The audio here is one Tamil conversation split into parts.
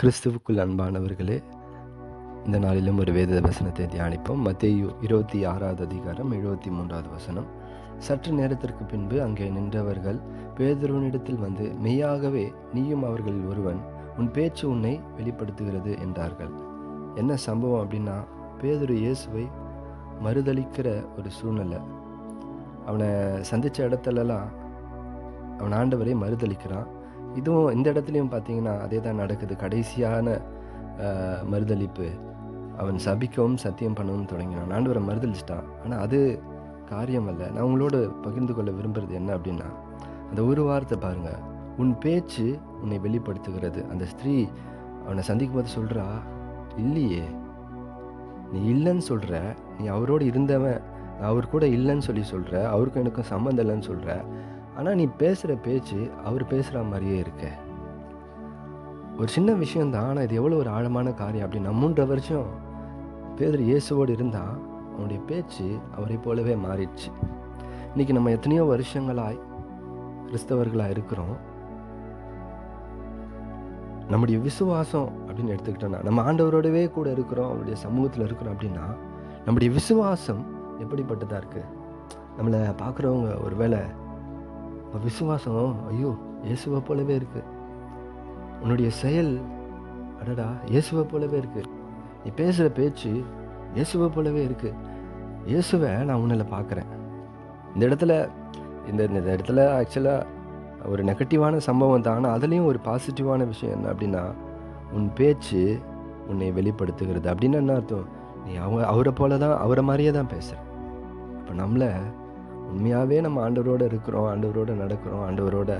கிறிஸ்துவுக்குள் அன்பானவர்களே இந்த நாளிலும் ஒரு வேத வசனத்தை தியானிப்போம். மத்தேயு இருபத்தி ஆறாவது அதிகாரம் எழுபத்தி மூன்றாவது வசனம். சற்று நேரத்திற்கு பின்பு அங்கே நின்றவர்கள் பேதுருவனிடத்தில் வந்து மெய்யாகவே நீயும் அவர்களில் ஒருவன் உன் பேச்சு உன்னை வெளிப்படுத்துகிறது என்றார்கள். என்ன சம்பவம் அப்படின்னா பேதுரு இயேசுவை மறுதளிக்கிற ஒரு சூழ்நிலை. அவனை சந்தித்த இடத்துலலாம் அவன் ஆண்டவரை மறுதளிக்கிறான் இதுவும் இந்த இடத்துலையும் பார்த்தீங்கன்னா அதே தான் நடக்குது. கடைசியான மறுதளிப்பு. அவன் சபிக்கவும் சத்தியம் பண்ணவும் தொடங்கினான். ஆண்டவரை மறுதளிச்சிட்டான். ஆனால் அது காரியம் அல்ல நான் உங்களோட பகிர்ந்து கொள்ள விரும்புகிறது என்ன அப்படின்னா அந்த ஒரு வார்த்தை பாருங்க. உன் பேச்சு உன்னை வெளிப்படுத்துகிறது. அந்த ஸ்திரீ அவனை சந்திக்கும் போது சொல்கிறா இல்லையே நீ இல்லைன்னு சொல்கிற நீ அவரோடு இருந்தவன். நான் அவர் கூட இல்லைன்னு சொல்லி சொல்கிற அவருக்கும் எனக்கும் சம்மந்தம் இல்லைன்னு சொல்கிற ஆனால் நீ பேசுகிற பேச்சு அவர் பேசுகிற மாதிரியே இருக்க. ஒரு சின்ன விஷயந்தான் ஆனால் இது எவ்வளோ ஒரு ஆழமான காரியம் அப்படின்னு மூன்றரை வருஷம் பேதர் இயேசுவோடு இருந்தால் அவனுடைய பேச்சு அவரை போலவே மாறிடுச்சு. இன்றைக்கி நம்ம எத்தனையோ வருஷங்களாய் கிறிஸ்தவர்களாக இருக்கிறோம். நம்முடைய விசுவாசம் அப்படின்னு எடுத்துக்கிட்டோம்னா நம்ம ஆண்டவரோடவே கூட இருக்கிறோம் அவருடைய சமூகத்தில் இருக்கிறோம் அப்படின்னா நம்முடைய விசுவாசம் எப்படிப்பட்டதாக இருக்குது நம்மளை பார்க்குறவங்க ஒருவேளை விசுவாசம் ஐயோ இயேசுவை போலவே இருக்கு. உன்னுடைய செயல் அடடா இயேசுவை போலவே இருக்கு. நீ பேசுகிற பேச்சு இயேசுவை போலவே இருக்கு. இயேசுவை நான் உன்னில் பார்க்குறேன் இந்த இடத்துல இந்த இந்த இடத்துல ஆக்சுவலாக ஒரு நெகட்டிவான சம்பவம் தான். ஆனால் அதுலேயும் ஒரு பாசிட்டிவான விஷயம் என்ன அப்படின்னா உன் பேச்சு உன்னை வெளிப்படுத்துகிறது. அப்படின்னு என்ன அர்த்தம்? நீ அவங்க அவரை போல தான் அவரை மாதிரியே தான் பேசுகிற இப்போ நம்மளை உண்மையாகவே நம்ம ஆண்டவரோடு இருக்கிறோம் ஆண்டவரோடு நடக்கிறோம் ஆண்டவரோட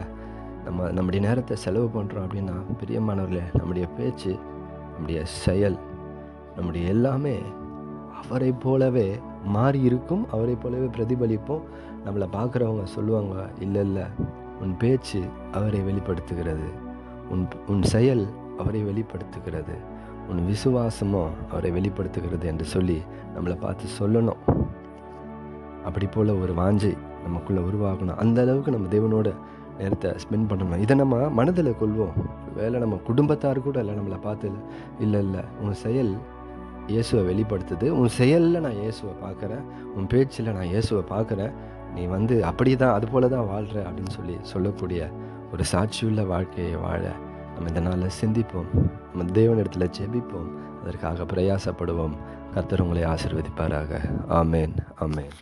நம்ம நம்முடைய நேரத்தை செலவு பண்ணுறோம் அப்படின்னா பிரியமானவர்களே நம்முடைய பேச்சு நம்முடைய செயல் நம்முடைய எல்லாமே அவரை போலவே மாறி இருக்கும் அவரை போலவே பிரதிபலிப்போம். நம்மளை பார்க்குறவங்க சொல்லுவாங்க இல்லை இல்லை உன் பேச்சு அவரை வெளிப்படுத்துகிறது. உன் உன் செயல் அவரை வெளிப்படுத்துகிறது. உன் விசுவாசமும் அவரை வெளிப்படுத்துகிறது என்று சொல்லி நம்மளை பார்த்து சொல்லணும். அப்படி போல் ஒரு வாஞ்சை நமக்குள்ளே உருவாகணும். அந்த அளவுக்கு நம்ம தேவனோட நேரத்தை ஸ்பெண்ட் பண்ணணும். இதை நம்ம மனதில் கொள்வோம். வேலை நம்ம குடும்பத்தார் கூட இல்லை நம்மளை பார்த்து இல்லை. இல்லை உன் செயல் இயேசுவை வெளிப்படுத்துது. உன் செயலில் நான் இயேசுவை பார்க்குறேன். உன் பேச்சில் நான் இயேசுவை பார்க்குறேன். நீ வந்து அப்படி தான் அது போல தான் வாழ்கிற அப்படின்னு சொல்லி சொல்லக்கூடிய ஒரு சாட்சியுள்ள வாழ்க்கையை வாழ நம்ம இந்த நாளில் சிந்திப்போம். நம்ம தேவனிடத்தில் ஜெபிப்போம். அதற்காக பிரயாசப்படுவோம். கர்த்தர் உங்களை ஆசீர்வதிப்பாராக. ஆமேன். ஆமேன்.